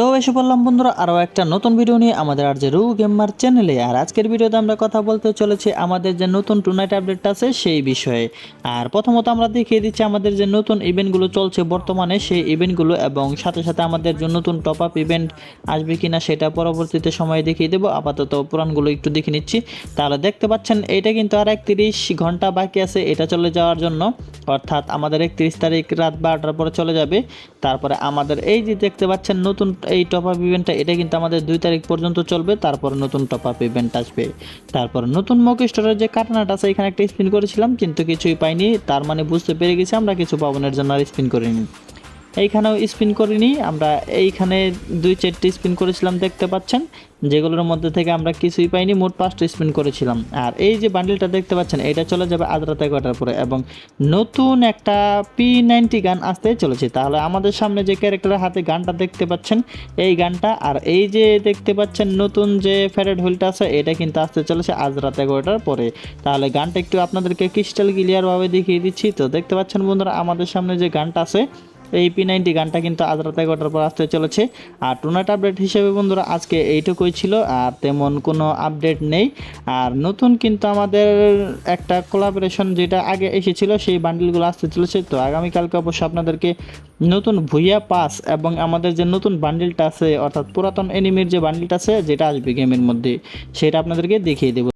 তো এসে বললাম, বন্ধুরা, আরও একটা নতুন ভিডিও নিয়ে আমাদের আর যে রু গেমার চ্যানেলে আর আজকের ভিডিওতে আমরা কথা বলতে চলেছি আমাদের যে নতুন টুনাইট আপডেটটা আছে সেই বিষয়ে। আর প্রথমত আমরা দেখিয়ে দিচ্ছি আমাদের যে নতুন ইভেন্টগুলো চলছে বর্তমানে, সেই ইভেন্টগুলো এবং সাথে সাথে আমাদের যে নতুন টপ আপ ইভেন্ট আসবে কিনা সেটা পরবর্তীতে সময় দেখিয়ে দেবো। আপাতত পুরাণগুলো একটু দেখে নিচ্ছি। তাহলে দেখতে পাচ্ছেন, এটা কিন্তু আর একত্রিশ ঘণ্টা বাকি আছে, এটা চলে যাওয়ার জন্য। অর্থাৎ আমাদের একত্রিশ তারিখ রাত বারোটার পরে চলে যাবে। তারপরে আমাদের এই যে দেখতে পাচ্ছেন নতুন এই টপ আপ ইভেন্টটা এটা কিন্তু আমাদের দুই তারিখ পর্যন্ত চলবে, তারপর নতুন টপ আপ ইভেন্ট আসবে। তারপর নতুন মক স্টোরের যে কাটনাটা আছে, এখানে একটা স্পিন করেছিলাম, কিন্তু কিছুই পাইনি, তার মানে বুঝতে পেরে গেছি আমরা কিছু পাবনের জন্য আর স্পিন করিনি। এইখানেও স্পিন করিনি, আমরা এইখানে দুই চারটে স্পিন করেছিলাম দেখতে পাচ্ছেন, যেগুলোর মধ্যে থেকে আমরা কিছুই পাইনি, মোট পাঁচটা স্পিন করেছিলাম। আর এই যে বান্ডিলটা দেখতে পাচ্ছেন, এটা চলে যাবে আজ রাত এগারোটার পরে এবং নতুন একটা পি নাইনটি গান আসতে চলেছে। তাহলে আমাদের সামনে যে ক্যারেক্টারের হাতে গানটা দেখতে পাচ্ছেন, এই গানটা, আর এই যে দেখতে পাচ্ছেন নতুন যে ফ্যারেড হুইলটা আছে, এটা কিন্তু আসতে চলেছে আজ রাত এগারোটার পরে তাহলে গানটা একটু আপনাদেরকে ক্রিস্টাল ক্লিয়ারভাবে দেখিয়ে দিচ্ছি। তো দেখতে পাচ্ছেন বন্ধুরা, আমাদের সামনে যে গানটা আছে এই পি নাইনটি গানটা কিন্তু আজ রাত এগারোটার পর আসতে চলেছে। আর টুর্নামেন্ট আপডেট হিসেবে বন্ধুরা, আজকে এইটুকুই ছিল, আর তেমন কোনো আপডেট নেই। আর নতুন কিন্তু আমাদের একটা কোলাবোরেশন যেটা আগে এসেছিল, সেই বান্ডিলগুলো আসতে চলেছে। তো আগামীকালকে অবশ্যই আপনাদেরকে নতুন ভুইয়া পাস এবং আমাদের যে নতুন বান্ডিলটা আছে, অর্থাৎ পুরাতন এনিমির যে বান্ডিলটা আছে, যেটা আসবে গেমের মধ্যে, সেটা আপনাদেরকে দেখিয়ে দেবো।